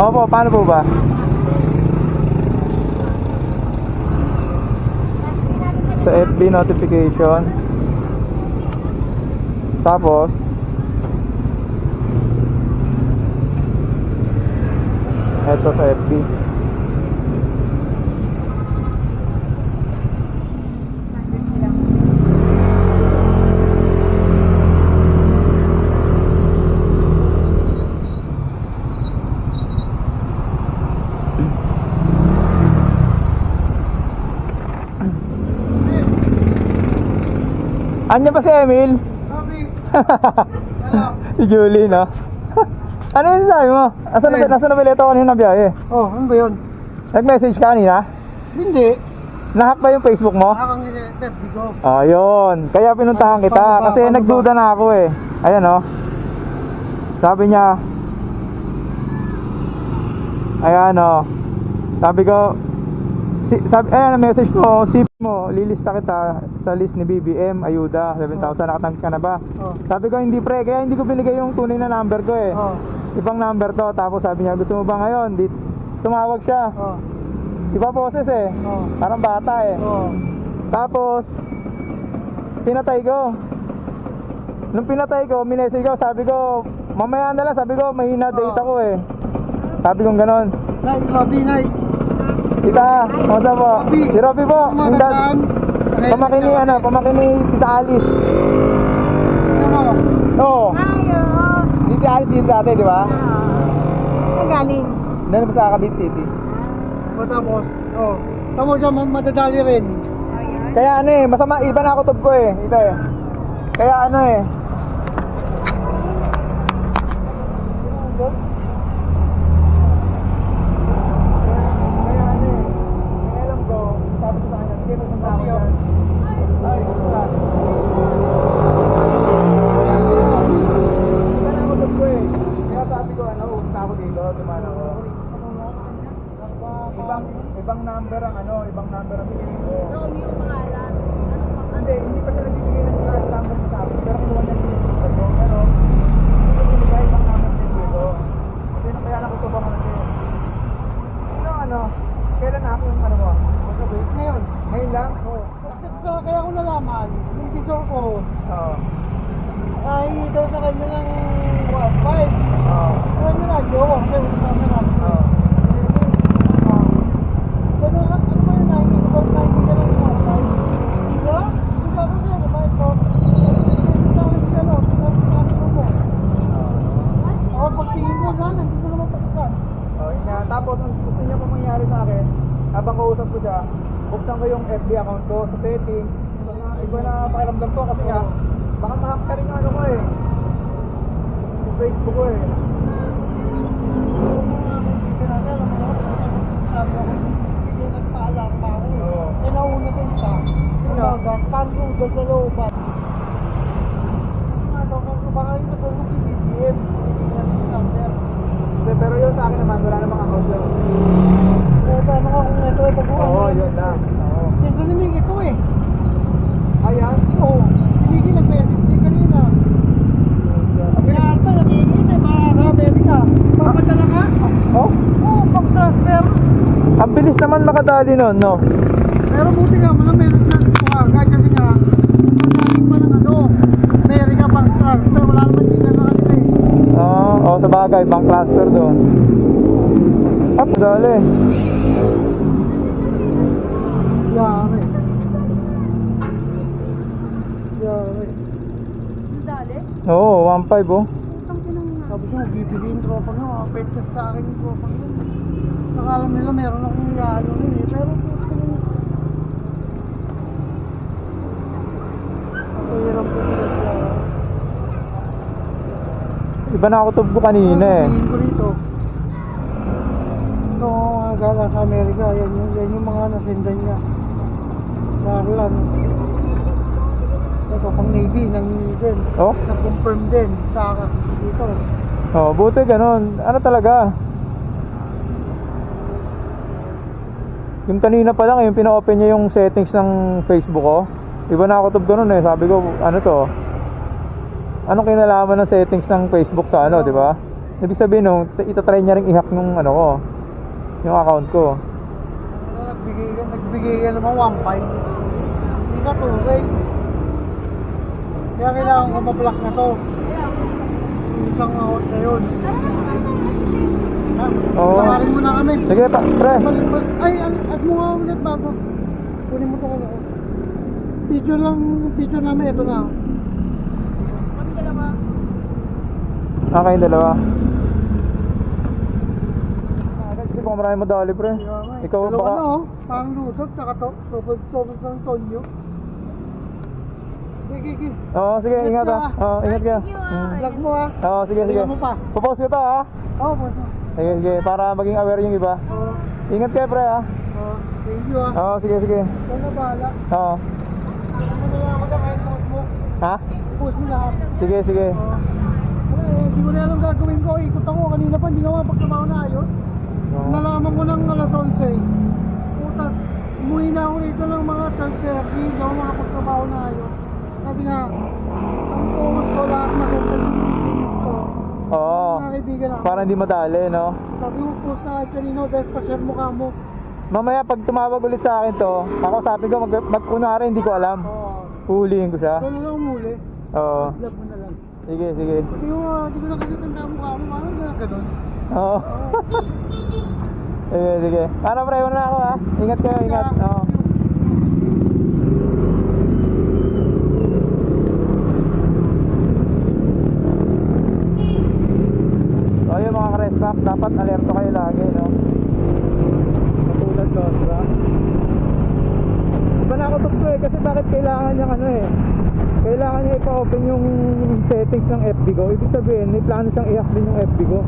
Opo, paano po ba? Sa FB notification. Tapos, eto sa FB. Anya ba si Emil? Sabi, wala. si Julie, no? ano yung sabi mo? Asan na, Eh. nasa na bileto kanina biyahe? Oh, ano ba yun? Nag-message ka kanina? Hindi. Nahack ba yung Facebook mo? Nakang FB ko. Oh, yun. Kaya pinuntahan kita. Paano ba? Kasi Paano nagduda na ako eh. Ayan oh. Sabi niya. Ayan oh. Sabi ko. Si, sabi, ayan ang message ko. Sip mo. Lilista kita sa list ni BBM. Ayuda. 7,000. Nakatanggap ka na ba? Oh. Sabi ko hindi pre. Kaya hindi ko binigay yung tunay na number ko eh. Oh. Ibang number to. Tapos sabi niya gusto mo ba ngayon? Di, tumawag siya. Oh. Iba boses eh. Oh. Parang bata eh. Oh. Tapos, pinatay ko. Nung pinatay ko, minessage ko, sabi ko, mamaya na lang, sabi ko, mahina date ako eh. Sabi kong ganon. Nay, Robby, Nay. Tita, kamusta po? Si Robby po, yung dad. Matandaan. Pamakin ni, ano, pamakin ni Tita Alice. Ano mo? Oo. Ayo. Tita Alice dito dati, di ba? Saan galing? Doon pa sa Cavite City. Matapos. Oh. Tamo siya, ma- madadali rin. Ayan. Kaya ano eh, masama, iba na ako tub ko eh. Ito eh. Kaya ano eh. Kaya ano eh. Kaya alam ko, sabi ko sa kanya, sige pupunta ako dyan. Ay, pupunta. Iba na ako tub ko eh. Kaya sabi ko, ano, pupunta ako dito, dumaan ako. Ibang, ibang number ang ano, ibang number ang pinili ko. Romeo pangalan. Hindi, hindi pa siya nagbibigay ng class number sa akin. Pero kinuha niya yung number ko. Pero, hindi ko binigay ibang number din dito. Kasi na kaya nakutubang ko na siya. Sino ano? Kailan na ako yung ano mo? Magkabi? Ngayon. Ngayon lang? Oo. Sa kaya ko nalaman, yung visor ko, Oo. ay daw sa kanya ng 1.5. Oo. Ano nyo radyo? Kasi wala sa amin radyo. Oo. Ano, ano ba yun? 90 ko ba? 90 ka lang 1.5? Diba? Diba ko siya, diba ito? Sa amin siya, no? Sinasabi ko mo. Oo, pagtingin mo na, hindi ko naman pagkakan. Oh, yun nga. Tapos, ang gusto niya pa mangyari sa akin, habang kausap ko siya, buksan ko yung FB account ko sa settings. Iba na pakiramdam ko kasi nga, baka mahack ka rin yung ano ko eh. Yung Facebook ko eh. Hindi na alam mo, sabi ako, hindi nagpaalam pa ako. Oo. Eh, nauna ko isa. Umaga, parang doon sa looban. Ano, kung baka ito po yung BBM, hindi na yung number. Hindi, pero yun sa akin naman, wala namang account yun. Eh, paano ka kung ito, baguhan? Oo, yun lang. Oo. Yan sa limig ito eh. Ayan. Oo. Hindi nag-message din kanina. Kaya pa, nagiging eh, mga Amerika. Papadala ka? Oh, Oo, pang-transfer. ang makadali nun, no? Pero buti nga, mga meron na agad kasi nga, masaling pa ng ano, Amerika pang transfer, wala naman din na kanila eh. Oo, oh, sa bagay, bank transfer doon. Ah, madali. Yari. Yari. Dali. Oo, 1.5 oh. Utang ko ng Sabi siya, bibili yung tropa nga, pwede sa akin yung tropa nga. Nakala nila meron akong ano rin eh, pero puti. Ako hirap ko sila. Iba na ako tub ko kanina eh. Tingin ko rito. No, gala sa Amerika, yan yung, yan yung mga nasendan niya. Darlan. Ito pang Navy, nangingi din. Oh, Na-confirm din sa dito. oh, buti ganun. Ano talaga? Yung kanina pa lang, yung pina-open niya yung settings ng Facebook ko. Iba na ako ko nun eh. Sabi ko, ano to? Anong kinalaman ng settings ng Facebook sa ano, di ba? Ibig sabihin nung, itatry niya rin i-hack nung ano ko, yung account ko. Nagbigay ka, nagbigay ka naman 1.5. Hindi ka tugay. Kaya kailangan ko ma-block na to. Yung isang out na yun. Ha? Oo. Sakarin mo na kami. Sige pa, pre. Balik, balik. Ay, add mo nga ulit bago. Kunin mo to ko Video lang, video namin, ito na. Kami dalawa. Ah, kayong dalawa. Kasi kung marami mo dali, pre. Eh. Ikaw Dalawa baka... na oh. Parang lusot, tsaka to. Tubod-tubod ng Tonyo. Sige, sige. Oo, sige, Ingat ingat ah. Oo, ingat ka. Thank you, ah. Vlog mo ah. Oo, sige, sige. Mo ko to ah. Oo, boss. Sige, sige, para maging aware yung iba. Oo. Ingat kayo, pre ah. Oo. Thank you ah. Oo, sige, sige. Ikaw na bahala. Oo. Ano na lang ako na kahit post mo. Ha? Post mo lahat. Sige, sige. Oo. Eh, hindi ko na alam gagawin ko. Ikot ako. Kanina pa hindi ko mapagtrabaho na ayos. Oo. Nalaman ko ng alas 11. Puta, umuwi na ako rito ng mga 12.30. Hindi ako makapagtrabaho na ayos. Sabi nga, ang focus ko lahat mag-enter yung business ko. Oo. Mga kaibigan ako. Para hindi madali, no? Sabi mo po sa akin kanino dahil pa-share mo ka mo. Mamaya pag tumawag ulit sa akin to, kakusapin ko, mag, mag kunwari, hindi ko alam. Oo. Huhulihin ko siya. Ikaw na lang umuli. Oo. Vlog mo na lang. Sige, sige. Sabi mo, ah, hindi ko na kasi tanda mo ka mo. Parang na ganun. Oo. sige, sige. Para pre, na ako ha. Ingat kayo, ingat. Oo. So yun mga ka-respect, dapat alerto kayo lagi, no? Katulad ko, di ba? Iba na ako to eh, kasi bakit kailangan niyang ano eh Kailangan niya ipa-open yung settings ng FB ko Ibig sabihin, may plano siyang i-hack din yung FB ko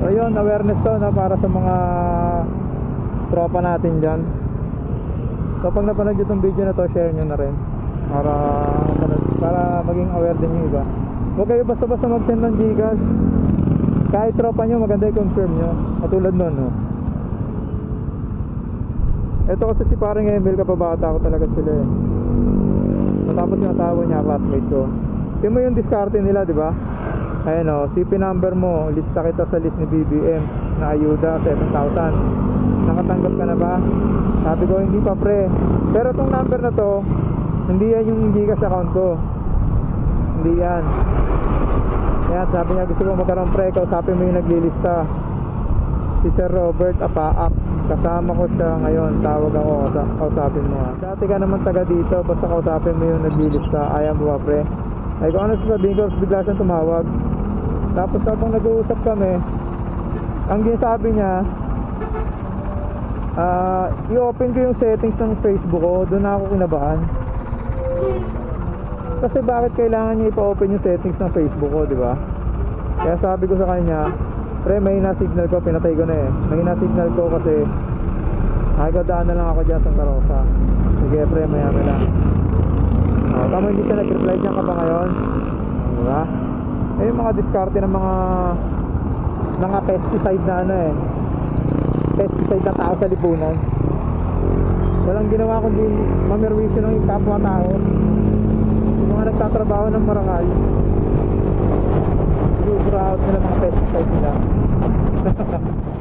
So awareness to na para sa mga tropa natin dyan So pag napanood nyo itong video na to, share nyo na rin. Para, para maging aware din yung iba. Huwag kayo basta-basta mag-send ng Gcash. Kahit tropa nyo, maganda i-confirm nyo. Katulad nun, no? Ito kasi si parang Emil, kapabata ko talaga sila eh. Matapos yung asawa niya, classmate ko. Yung mo yung diskarte nila, di ba? Ayan o, CP number mo, lista kita sa list ni BBM na ayuda 7,000. Nakatanggap ka na ba? Sabi ko, hindi pa pre. Pero tong number na to, hindi yan yung Gcash account ko. Hindi yan. Yan, sabi niya gusto ko magkaroon pre, kausapin mo yung naglilista. Si Sir Robert Apaak. Kasama ko siya ngayon. Tawag ako, kausa- kausapin mo ha. Dati ka naman taga dito, basta kausapin mo yung naglilista. Ayaw mo ba pre? Ay kung ano sasabihin ko, bigla siyang tumawag. Tapos habang nag-uusap kami, ang ginasabi niya, ah, i-open ko yung settings ng Facebook ko, doon na ako kinabahan. Kasi bakit kailangan niya ipa-open yung settings ng Facebook ko, di ba? Kaya sabi ko sa kanya, pre, mahina signal ko, pinatay ko na eh. Mahina signal ko kasi nakikadaan na lang ako dyan sa Tarosa. Sige pre, maya na lang. Oh, tama hindi ka nag-reply dyan ka ba ngayon? Di ba? Eh, yung mga diskarte ng mga mga pesticide na ano eh pesticide na tao sa lipunan. Walang ginawa kundi mamerwisyo ng kapwa tao. Yung mga nagtatrabaho ng marangal i-overhaut nila mga pesticide nila.